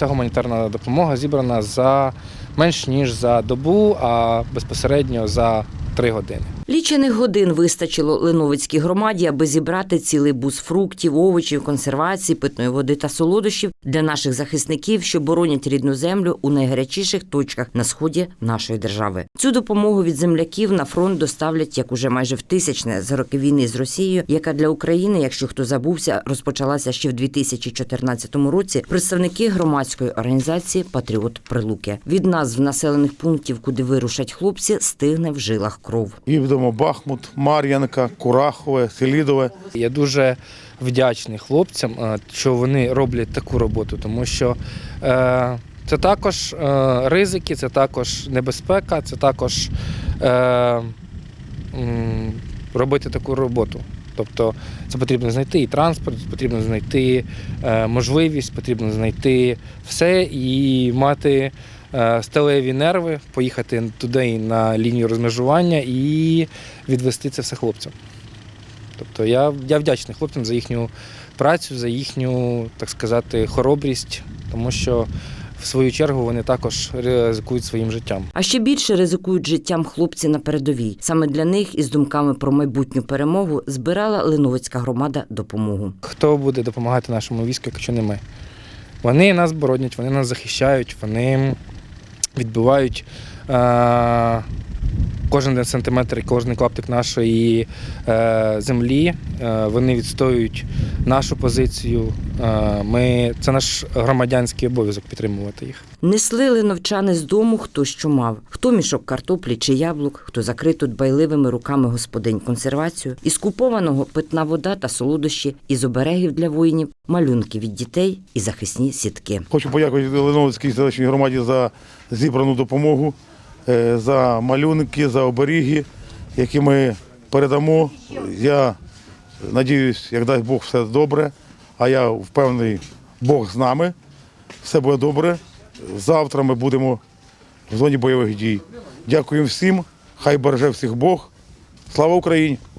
Ця гуманітарна допомога зібрана за менш ніж за добу, а безпосередньо за три години. Лічених годин вистачило Леновицькій громаді, аби зібрати цілий бус фруктів, овочів, консервації, питної води та солодощів для наших захисників, що боронять рідну землю у найгарячіших точках на сході нашої держави. Цю допомогу від земляків на фронт доставлять як уже майже в тисячне з роки війни з Росією, яка для України, якщо хто забувся, розпочалася ще в 2014 році. Представники громадської організації Патріот Прилуки від назв населених пунктів, куди вирушать хлопці, стигне в жилах кров. Їдемо Бахмут, Мар'янка, Курахове, Селідове. Я дуже вдячний хлопцям, е, що вони роблять таку роботу, тому що е, це також е, ризики, це також небезпека, це також робити таку роботу. Тобто це потрібно знайти і транспорт, потрібно знайти можливість, потрібно знайти все і мати сталеві нерви, поїхати туди на лінію розмежування і відвести це все хлопцям. Тобто я, я вдячний хлопцям за їхню працю, за їхню, так сказати, хоробрість, тому що в свою чергу вони також ризикують своїм життям. А ще більше ризикують життям хлопці на передовій. Саме для них із думками про майбутню перемогу збирала Леновицька громада допомогу. Хто буде допомагати нашому війську, якщо не ми? Вони нас боронять, вони нас захищають, вони відбивають е- кожен сантиметр і кожен клаптик нашої е- землі. Е- вони відстоюють нашу позицію. Е- ми, це наш громадянський обов'язок підтримувати їх. Несли леновчани з дому хто що мав, хто мішок картоплі чи яблук, хто закриту дбайливими руками господинь консервацію, із купованого питна вода та солодощі, із оберегів для воїнів, малюнки від дітей і захисні сітки. Хочу подякувати Леновській селищній громаді за зібрану допомогу, за малюнки, за оберіги, які ми передамо. Я надіюсь, як дасть Бог, все добре. А я впевнений, Бог з нами. Все буде добре. Завтра ми будемо в зоні бойових дій. Дякую всім. Хай береже всіх Бог. Слава Україні!